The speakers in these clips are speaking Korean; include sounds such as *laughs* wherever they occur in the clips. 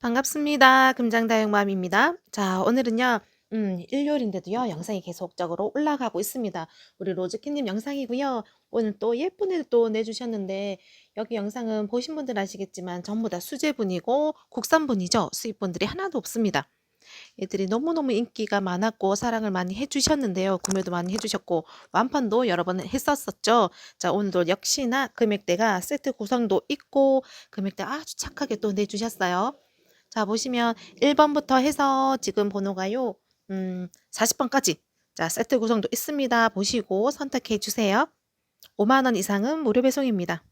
반갑습니다. 금장다육맘입니다. 자, 오늘은요, 음, 일요일인데도요, 영상이 계속적으로 올라가고 있습니다. 우리 로즈키님 영상이고요. 오늘 또 예쁜 애를 또 내주셨는데, 여기 영상은 보신 분들 아시겠지만, 전부 다 수제분이고, 국산분이죠. 수입분들이 하나도 없습니다. 애들이 너무너무 인기가 많았고, 사랑을 많이 해주셨는데요. 구매도 많이 해주셨고, 완판도 여러 번 했었었죠. 자, 오늘도 역시나 금액대가 세트 구성도 있고, 금액대 아주 착하게 또 내주셨어요. 자, 보시면 1번부터 해서 지금 번호가요. 음, 40번까지. 자, 세트 구성도 있습니다. 보시고 선택해 주세요. 5만 원 이상은 무료 배송입니다.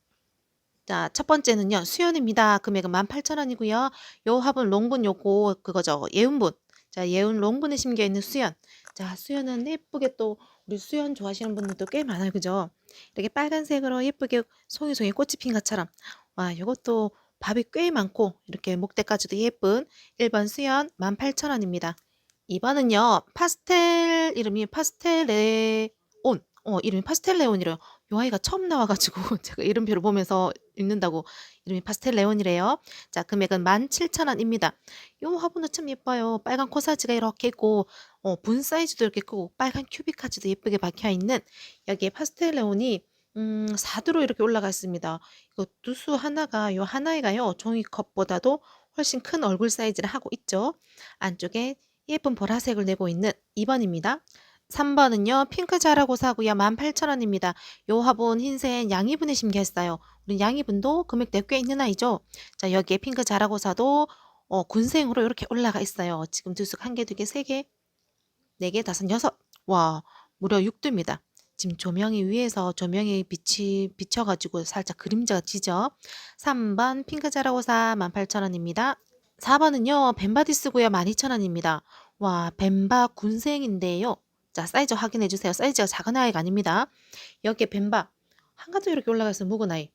자, 첫 번째는요. 수연입니다. 금액은 18,000원이고요. 요 화분 롱분 요거 그거죠. 예운분. 자, 예운 롱분에 심겨 있는 수연. 자, 수연은 예쁘게 또 우리 수연 좋아하시는 분들도 꽤 많아요. 그죠? 이렇게 빨간색으로 예쁘게 송이송이 꽃이 핀 것처럼. 와, 요것도 밥이 꽤 많고 이렇게 목대까지도 예쁜 1번 수연 18,000원입니다. 2번은요. 파스텔 이름이 파스텔레온. 어, 이름이 파스텔레온이래요. 요 아이가 처음 나와가지고 *laughs* 제가 이름표를 보면서 읽는다고 이름이 파스텔레온이래요. 자, 금액은 17,000원입니다. 요 화분도 참 예뻐요. 빨간 코사지가 이렇게 있고 어, 분 사이즈도 이렇게 크고 빨간 큐빅까지도 예쁘게 박혀있는 여기에 파스텔레온이 음, 4 두로 이렇게 올라가 있습니다. 이거 두수 하나가 요 하나에가요. 종이컵보다도 훨씬 큰 얼굴 사이즈를 하고 있죠. 안쪽에 예쁜 보라색을 내고 있는 2번입니다. 3번은요. 핑크 자라고사고요. 18,000원입니다. 요 화분 흰색 양이분에 심겼어요. 우리 양이분도 금액대 꽤 있는 아이죠. 자, 여기에 핑크 자라고사도 어, 군생으로 이렇게 올라가 있어요. 지금 두숙 한 개, 두 개, 세 개, 네 개, 다섯, 여섯. 와, 무려 6두입니다. 지금 조명이 위에서 조명이 빛이 비쳐가지고 살짝 그림자가 지죠. 3번 핑크 자라고사 18,000원입니다. 4번은요. 벤바디스고요. 12,000원입니다. 와, 벤바 군생인데요. 자, 사이즈 확인해 주세요. 사이즈가 작은 아이가 아닙니다. 여기에 벤바 한가득 이렇게 올라가 있어요. 묵은 아이.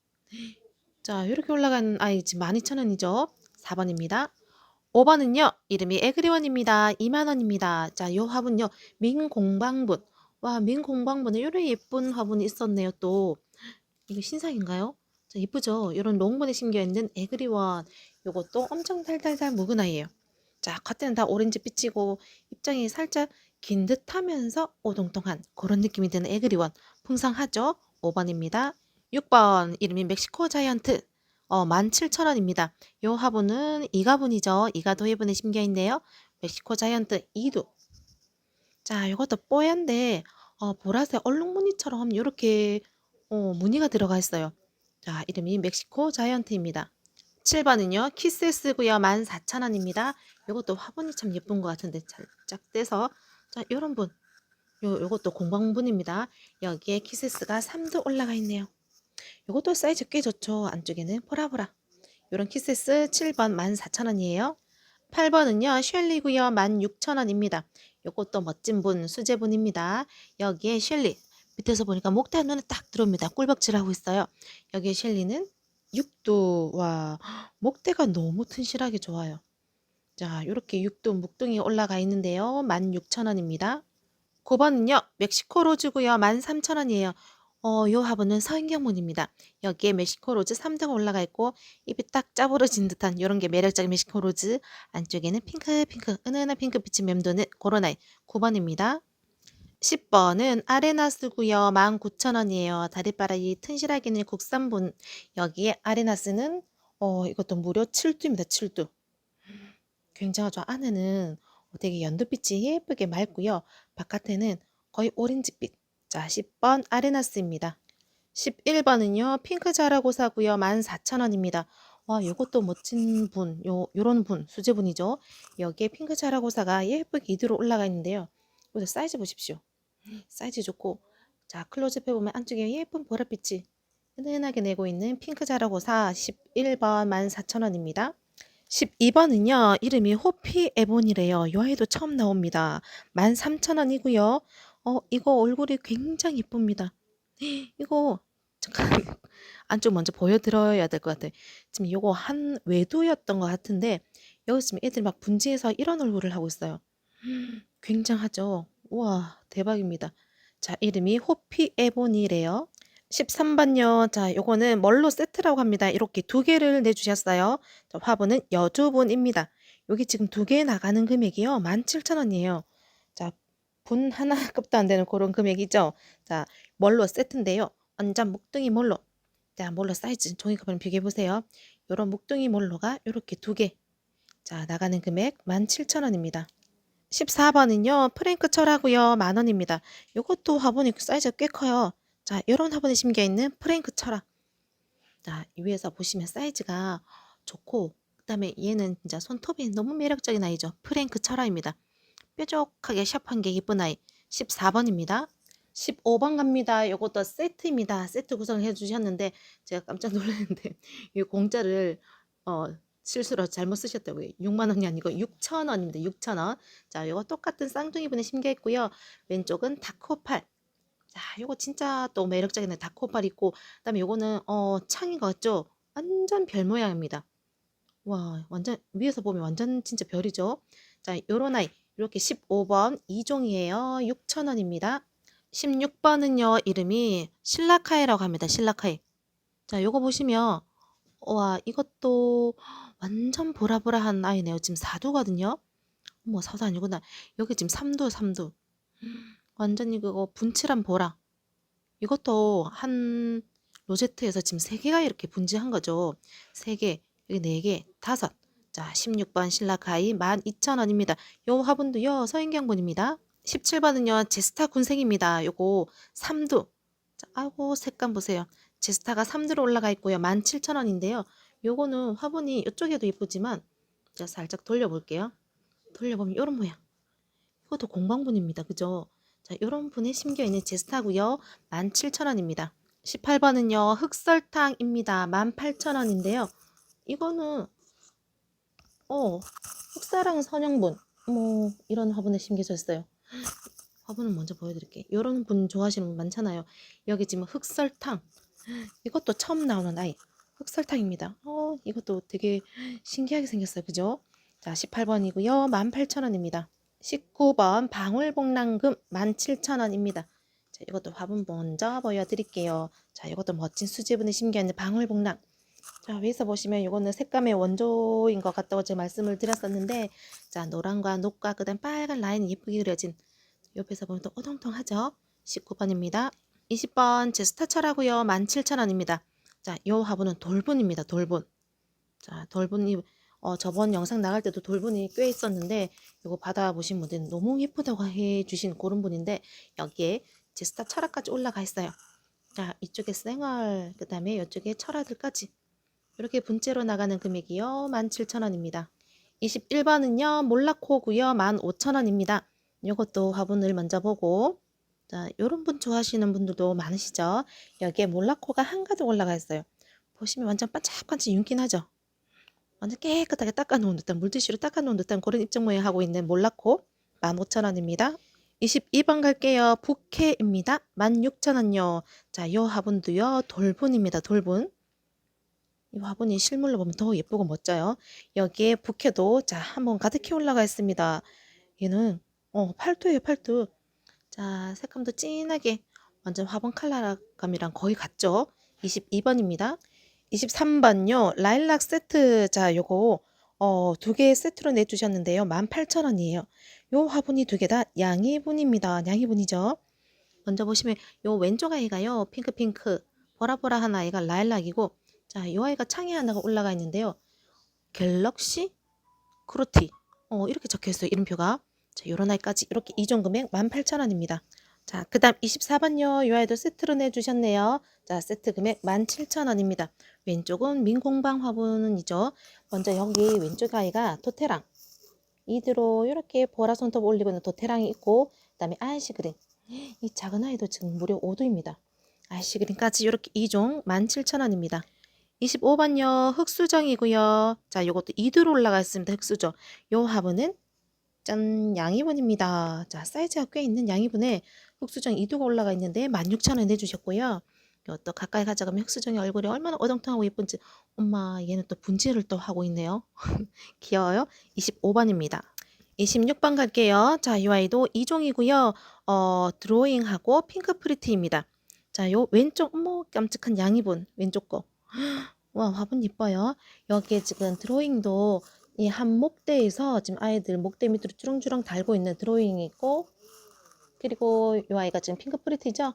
자, 이렇게 올라간 아이 지금 12,000원이죠. 4번입니다. 5번은요. 이름이 에그리원입니다. 2만원입니다. 자, 요 화분요. 민공방분. 와, 민공방분에 이런 예쁜 화분이 있었네요. 또 이거 신상인가요? 자, 이쁘죠? 이런 롱분에 심겨 있는 에그리원. 요것도 엄청 달달달 묵은 아이예요. 자, 겉에는 다 오렌지 빛이고 입장이 살짝 긴 듯하면서 오동통한 그런 느낌이 드는 에그리원. 풍성하죠? 5번입니다. 6번 이름이 멕시코 자이언트. 어, 17,000원입니다. 요 화분은 이가분이죠. 이가 도 해분에 심겨 있네요. 멕시코 자이언트 2두. 자, 이것도 뽀얀데 어, 보라색 얼룩 무늬처럼 이렇게 어, 무늬가 들어가 있어요. 자, 이름이 멕시코 자이언트입니다. 7번은요. 키스스고요. 14,000원입니다. 이것도 화분이 참 예쁜 것 같은데 살짝 떼서 자, 요런 분. 요, 요것도 공방분입니다. 여기에 키스스가 3도 올라가 있네요. 요것도 사이즈 꽤 좋죠. 안쪽에는 보라보라. 요런 키스스 7번 14,000원이에요. 8번은요. 쉘리고요. 16,000원입니다. 요것도 멋진 분, 수제분입니다. 여기에 쉘리. 밑에서 보니까 목대 한 눈에 딱 들어옵니다. 꿀벅질 하고 있어요. 여기에 쉘리는 6도. 와, 목대가 너무 튼실하게 좋아요. 자, 이렇게 6도 묵둥이 올라가 있는데요. 16,000원입니다. 9번은요. 멕시코 로즈고요. 13,000원이에요. 어, 요 화분은 서인경문입니다. 여기에 멕시코 로즈 3등 올라가 있고 잎이 딱 짜부러진 듯한 이런 게 매력적인 멕시코 로즈 안쪽에는 핑크 핑크 은은한 핑크 빛이 맴도는 아이 9번입니다. 10번은 아레나스고요. 19,000원이에요. 다리바라이 튼실하게는 국산분 여기에 아레나스는 어, 이것도 무려 7두입니다. 7두. 굉장하죠. 안에는 되게 연두빛이 예쁘게 맑고요. 바깥에는 거의 오렌지빛. 자, 10번 아레나스입니다. 11번은요. 핑크 자라고사고요. 14,000원입니다. 와, 이것도 멋진 분, 요, 요런 분, 수제분이죠. 여기에 핑크 자라고사가 예쁘게 이대로 올라가 있는데요. 이거 사이즈 보십시오. 사이즈 좋고, 자, 클로즈업 해보면 안쪽에 예쁜 보랏빛이 은은하게 내고 있는 핑크 자라고사 11번 14,000원입니다. 12번은요. 이름이 호피 에본이래요. 요 아이도 처음 나옵니다. 13,000원이고요. 어, 이거 얼굴이 굉장히 이쁩니다. *gasps* 이거 잠깐 *laughs* 안쪽 먼저 보여드려야 될 것 같아요. 지금 요거 한 외도였던 것 같은데 여기 지금 애들 막 분지해서 이런 얼굴을 하고 있어요. *gasps* 굉장하죠? 우와 대박입니다. 자 이름이 호피 에본이래요. 13번요. 자, 요거는 멀로 세트라고 합니다. 이렇게 두 개를 내주셨어요. 자, 화분은 여주분입니다. 여기 지금 두 개 나가는 금액이요. 17,000원이에요. 자, 분 하나 값도 안 되는 그런 금액이죠. 자, 멀로 세트인데요. 완전 묵둥이 멀로. 자, 멀로 사이즈 종이컵을 비교해 보세요. 요런 묵둥이 멀로가 요렇게 두 개. 자, 나가는 금액 17,000원입니다. 14번은요. 프랭크 철하고요. 만원입니다. 요것도 화분이 사이즈가 꽤 커요. 자, 요런 화분에 심겨 있는 프랭크 철학. 자, 이 위에서 보시면 사이즈가 좋고 그다음에 얘는 진짜 손톱이 너무 매력적인 아이죠. 프랭크 철화입니다. 뾰족하게 샵한 게 예쁜 아이. 14번입니다. 15번 갑니다. 요것도 세트입니다. 세트 구성해 주셨는데 제가 깜짝 놀랐는데 *laughs* 이 공짜를 어 실수로 잘못 쓰셨다고요. 6만 원이 아니고 6천 원입니다. 6천 원. 자, 요거 똑같은 쌍둥이 분에 심겨 있고요. 왼쪽은 다코팔. 자, 요거 진짜 또 매력적인 다코팔 있고 그다음에 요거는 어 창인 것 같죠? 완전 별 모양입니다. 와, 완전 위에서 보면 완전 진짜 별이죠. 자, 요런 아이 이렇게 15번 2종이에요. 6,000원입니다. 16번은요. 이름이 신라카이라고 합니다. 신라카이. 자, 요거 보시면 와, 이것도 완전 보라보라한 아이네요. 지금 4두거든요. 어머, 4도 아니구나. 여기 지금 3두, 3두. 완전히 그거 분칠한 보라. 이것도 한 로제트에서 지금 3개가 이렇게 분지한 거죠. 3개, 여기 4개, 5. 자, 16번 신라카이 12,000원입니다. 요 화분도요, 서인경분입니다. 17번은요, 제스타 군생입니다. 요거 3두. 자, 아이고, 색감 보세요. 제스타가 3두로 올라가 있고요. 17,000원인데요. 요거는 화분이 이쪽에도 예쁘지만, 제가 살짝 돌려볼게요. 돌려보면 요런 모양. 이것도 공방분입니다. 그죠? 자, 요런 분에 심겨있는 제스타고요. 17,000원입니다. 18번은요, 흑설탕입니다. 18,000원인데요. 이거는, 어, 흑사랑 선형분. 뭐, 이런 화분에 심겨져 있어요. *gasps* 화분은 먼저 보여드릴게요. 이런 분 좋아하시는 분 많잖아요. 여기 지금 흑설탕. 이것도 처음 나오는 아이. 흑설탕입니다. 어, 이것도 되게 신기하게 생겼어요. 그죠? 자, 18번이고요. 18,000원입니다. 19번 방울복랑금 17,000원입니다. 자, 이것도 화분 먼저 보여드릴게요. 자, 이것도 멋진 수제분에 심겨있는 방울복랑. 자, 위에서 보시면 이거는 색감의 원조인 것 같다고 제가 말씀을 드렸었는데, 자, 노란과 녹과 그다음 빨간 라인이 예쁘게 그려진 옆에서 보면 또 오동통하죠. 19번입니다. 20번 제 스타철하고요. 17,000원입니다. 자, 요 화분은 돌분입니다. 돌분. 자, 돌분이 어, 저번 영상 나갈 때도 돌분이 꽤 있었는데 이거 받아보신 분들은 너무 예쁘다고 해주신 그런 분인데 여기에 제스타 철화까지 올라가 있어요. 자, 이쪽에 생얼, 그 다음에 이쪽에 철화들까지 이렇게 분째로 나가는 금액이요. 17,000원입니다. 21번은요. 몰라코고요. 15,000원입니다. 이것도 화분을 먼저 보고 자, 요런 분 좋아하시는 분들도 많으시죠? 여기에 몰라코가 한가득 올라가 있어요. 보시면 완전 반짝반짝 윤기 나죠? 완전 깨끗하게 닦아놓은 듯한 물티슈로 닦아놓은 듯한 그런 입장 모양 하고 있는 몰라코 15,000원입니다. 22번 갈게요. 부케입니다. 16,000원요. 자, 요 화분도요. 돌분입니다. 돌분. 이 화분이 실물로 보면 더 예쁘고 멋져요. 여기에 부케도 자, 한번 가득히 올라가 있습니다. 얘는 어, 팔도예요, 팔도. 자, 색감도 진하게 완전 화분 컬러감이랑 거의 같죠? 22번입니다. 23번요. 라일락 세트. 자, 요거 어, 두 개 세트로 내주셨는데요. 18,000원이에요. 요 화분이 두 개 다 양이분입니다. 양이분이죠. 먼저 보시면 요 왼쪽 아이가요. 핑크핑크 보라보라한 아이가 라일락이고 자, 요 아이가 창에 하나가 올라가 있는데요. 갤럭시 크루티 어, 이렇게 적혀 있어요. 이름표가. 자, 요런 아이까지 이렇게 이종 금액 18,000원입니다. 자, 그 다음 24번요. 요 아이도 세트로 내 주셨네요. 자, 세트 금액 17,000원입니다. 왼쪽은 민공방 화분이죠. 먼저 여기 왼쪽 아이가 도테랑. 이대로 이렇게 보라 손톱 올리고 있는 도테랑이 있고, 그 다음에 아이시 그린. 이 작은 아이도 지금 무려 5도입니다. 아이시 그린까지 이렇게 2종 17,000원입니다. 25번요. 흑수정이고요. 자, 요것도 2도로 올라가 있습니다. 흑수정. 요 화분은 짠 양이분입니다. 자 사이즈가 꽤 있는 양이분에 흑수정 2도가 올라가 있는데 16,000원 내주셨고요. 또 가까이 가져가면 흑수정의 얼굴이 얼마나 어정통하고 예쁜지 엄마 얘는 또 분질을 또 하고 있네요. *laughs* 귀여워요. 25번입니다. 26번 갈게요. 자, 이 아이도 2종이고요. 어, 드로잉하고 핑크 프리티입니다. 자, 요 왼쪽 어머 깜찍한 양이분 왼쪽 거. 와, 화분 이뻐요. 여기에 지금 드로잉도 이 한 목대에서 지금 아이들 목대 밑으로 주렁주렁 달고 있는 드로잉이 있고 그리고 요 아이가 지금 핑크 프리티죠?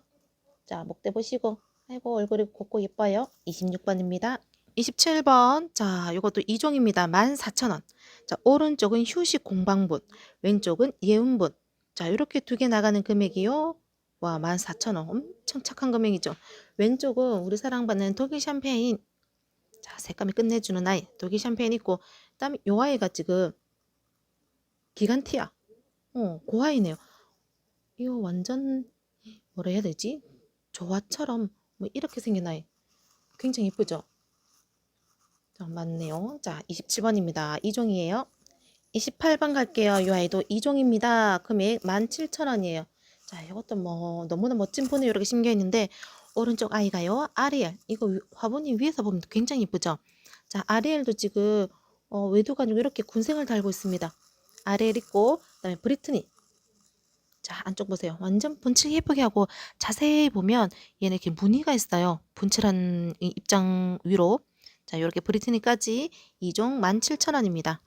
자, 목대 보시고 아이고 얼굴이 곱고 예뻐요. 26번입니다. 27번. 자, 요것도 2종입니다. 14,000원. 자, 오른쪽은 휴식 공방분, 왼쪽은 예운분. 자, 이렇게 두 개 나가는 금액이요. 와, 14,000원. 엄청 착한 금액이죠. 왼쪽은 우리 사랑받는 독일 샴페인. 자, 색감이 끝내주는 아이. 독일 샴페인 있고, 그다음에 요 아이가 지금 기간티아. 어, 그 아이네요. 이거 완전 뭐라 해야 되지? 조화처럼 뭐 이렇게 생긴 아이. 굉장히 예쁘죠? 자, 맞네요. 자, 27번입니다. 2종이에요. 28번 갈게요. 이 아이도 2종입니다. 금액 17,000원이에요. 자, 이것도 뭐 너무나 멋진 폰에 이렇게 심겨 있는데 오른쪽 아이가요. 아리엘. 이거 위- 화분이 위에서 보면 굉장히 예쁘죠? 자, 아리엘도 지금 어, 외도가 아니고 이렇게 군생을 달고 있습니다. 아리엘 있고 그다음에 브리트니. 자, 안쪽 보세요. 완전 분칠 예쁘게 하고 자세히 보면 얘는 이렇게 무늬가 있어요. 분칠한 이 입장 위로. 자, 이렇게 브리트니까지 2종 17,000원입니다.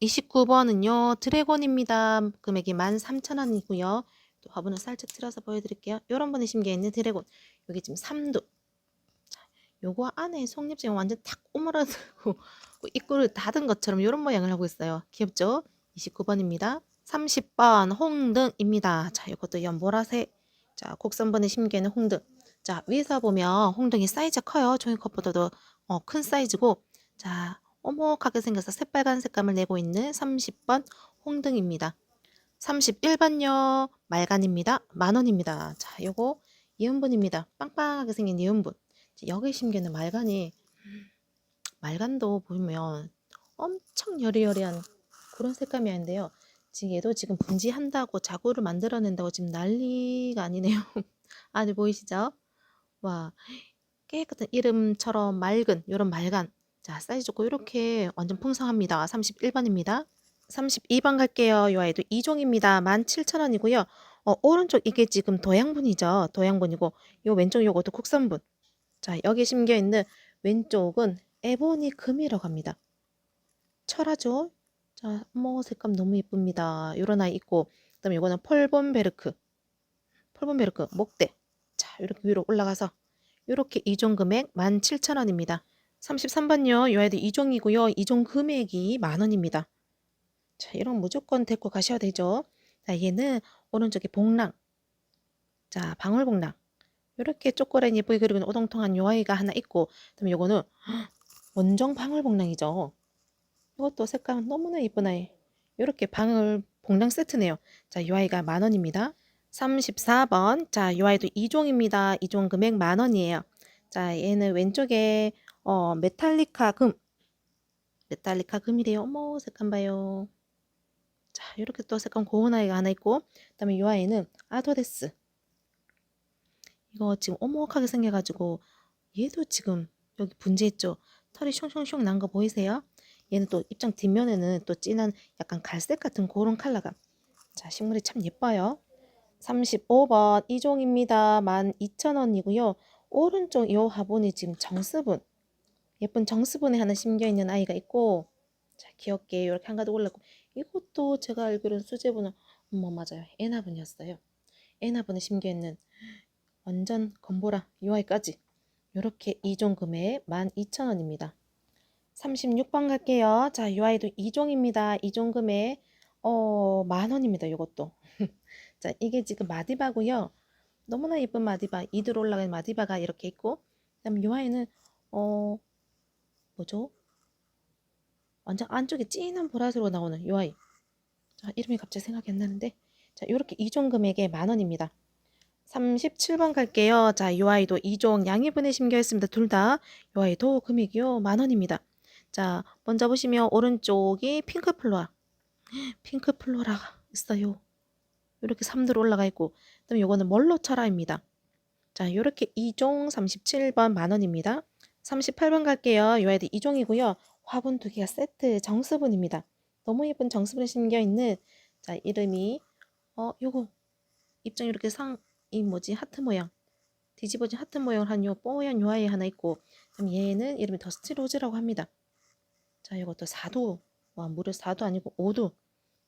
29번은요, 드래곤입니다. 금액이 13,000원이고요. 또 화분을 살짝 틀어서 보여드릴게요. 이런 분의 심기에 있는 드래곤. 여기 지금 3두. 자, 요거 안에 속잎이 완전 탁 오므라들고 *laughs* 입구를 닫은 것처럼 이런 모양을 하고 있어요. 귀엽죠? 29번입니다. 30번 홍등입니다. 자, 이것도 연보라색. 자, 곡선번의 심기에는 홍등. 자, 위에서 보면 홍등이 사이즈가 커요. 종이컵보다도 어, 큰 사이즈고. 자, 오목하게 생겨서 새빨간 색감을 내고 있는 30번 홍등입니다. 31번요. 말간입니다. 만원입니다. 자, 요거 이음분입니다. 빵빵하게 생긴 이음분. 여기 심기는 말간이 말간도 보면 엄청 여리여리한 그런 색감이 아닌데요. 지금 얘도 지금 분지한다고 자구를 만들어낸다고 지금 난리가 아니네요. *laughs* 아들 보이시죠? 와 깨끗한 이름처럼 맑은 이런 말간 자 사이즈 좋고 이렇게 완전 풍성합니다. 31번입니다. 32번 갈게요. 이 아이도 2종입니다. 17,000원이고요. 어, 오른쪽 이게 지금 도양분이죠. 도양분이고 이 왼쪽 요것도 국산분. 자 여기 심겨 있는 왼쪽은 에보니 금이라고 합니다. 철하죠? 자, 뭐 색감 너무 예쁩니다. 요런 아이 있고 그다음에 이거는 펄본베르크. 펄본베르크 목대. 자, 이렇게 위로 올라가서 이렇게 2종 금액 17,000원입니다. 33번요. 요 아이도 2종이고요. 2종 금액이 만원입니다. 자, 이런 무조건 데리고 가셔야 되죠. 자, 얘는 오른쪽에 복랑. 자, 방울복랑. 이렇게 쪼꼬라니 예쁘게 그리고 오동통한 요 아이가 하나 있고 그다음에 요거는 *gasps* 원정 방울복랑이죠. 이것도 색감 너무나 예쁜 아이. 이렇게 방울 복랑 세트네요. 자, 이 아이가 만 원입니다. 34번. 자, 이 아이도 2종입니다. 2종 금액 만 원이에요. 자, 얘는 왼쪽에 어, 메탈리카 금. 메탈리카 금이래요. 어머, 색감 봐요. 자, 이렇게 또 색감 고운 아이가 하나 있고, 그 다음에 이 아이는 아도데스. 이거 지금 오목하게 생겨가지고 얘도 지금 여기 분지했죠. 털이 숑숑숑 난 거 보이세요? 얘는 또 입장 뒷면에는 또 진한 약간 갈색 같은 그런 컬러가. 자, 식물이 참 예뻐요. 35번 2종입니다. 12,000원이고요. 오른쪽 이 화분이 지금 정수분. 예쁜 정수분에 하나 심겨 있는 아이가 있고 자, 귀엽게 이렇게 한 가득 올랐고 이것도 제가 알기로는 수제분은 어머 맞아요. 에나분이었어요. 에나분에 심겨 있는 완전 건보라 이 아이까지 이렇게 2종 금액 12,000원입니다. 36번 갈게요. 자, 이 아이도 2종입니다. 2종 금액 어, 만 원입니다. 이것도. *laughs* 자, 이게 지금 마디바고요. 너무나 예쁜 마디바, 이들 올라간 마디바가 이렇게 있고, 그다음에 이 아이는 어, 뭐죠? 완전 안쪽에 진한 보라색으로 나오는 이 아이. 자, 이름이 갑자기 생각이 안 나는데, 자, 이렇게 2종 금액에 만 원입니다. 37번 갈게요. 자, 이 아이도 2종 양해분에 심겨 있습니다. 둘 다. 이 아이도 금액이요. 만 원입니다. 자, 먼저 보시면 오른쪽이 핑크 플로아. *gasps* 핑크 플로라가 있어요. 이렇게 3도로 올라가 있고, 그 다음에 요거는 멀로철화입니다. 자, 요렇게 2종 37번 만 원입니다. 38번 갈게요. 요 아이도 2종이고요. 화분 두 개가 세트 정수분입니다. 너무 예쁜 정수분에 심겨 있는 자, 이름이 어, 요거 입장 이렇게 상 이 뭐지? 하트 모양. 뒤집어진 하트 모양을 한 요 뽀얀 요 아이 하나 있고 그럼 얘는 이름이 더스티 로즈라고 합니다. 자, 이것도 4도. 와, 무려 4도 아니고 5도.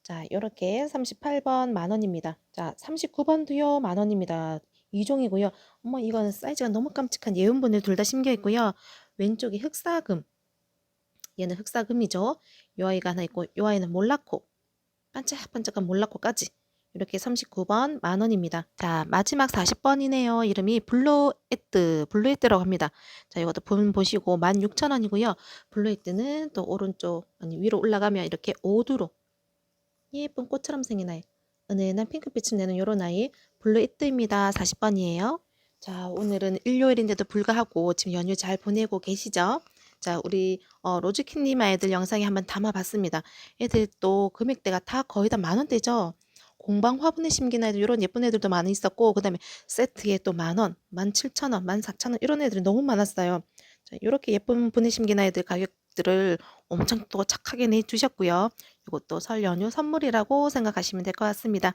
자, 요렇게 38번 만 원입니다. 자, 39번도요, 만 원입니다. 이종이고요 어머, 이거는 사이즈가 너무 깜찍한 예은분들 둘다 심겨 있고요. 왼쪽이 흑사금. 얘는 흑사금이죠. 요 아이가 하나 있고, 요 아이는 몰라코. 반짝반짝한 몰라코까지. 이렇게 39번 만 원입니다. 자, 마지막 40번이네요. 이름이 블루에뜨, 블루에뜨라고 합니다. 자, 이것도 본 보시고 16,000원이고요. 블루에뜨는 또 오른쪽, 아니 위로 올라가면 이렇게 오두로 예쁜 꽃처럼 생긴 아이. 은은한 핑크빛을 내는 요런 아이. 블루에뜨입니다. 40번이에요. 자, 오늘은 일요일인데도 불구하고 지금 연휴 잘 보내고 계시죠? 자, 우리 어, 로즈키님 아이들 영상에 한번 담아봤습니다. 애들 또 금액대가 다 거의 다 만 원대죠? 공방 화분에 심긴 아이들 이런 예쁜 애들도 많이 있었고 그다음에 세트에 또 만 원, 만 칠천 원, 만 사천 원 이런 애들이 너무 많았어요. 자, 이렇게 예쁜 분에 심긴 아이들 가격들을 엄청 또 착하게 내주셨고요. 이것도 설 연휴 선물이라고 생각하시면 될 것 같습니다.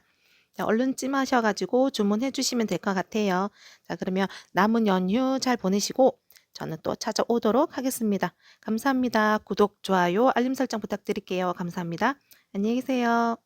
자, 얼른 찜하셔가지고 주문해 주시면 될 것 같아요. 자, 그러면 남은 연휴 잘 보내시고 저는 또 찾아오도록 하겠습니다. 감사합니다. 구독, 좋아요, 알림 설정 부탁드릴게요. 감사합니다. 안녕히 계세요.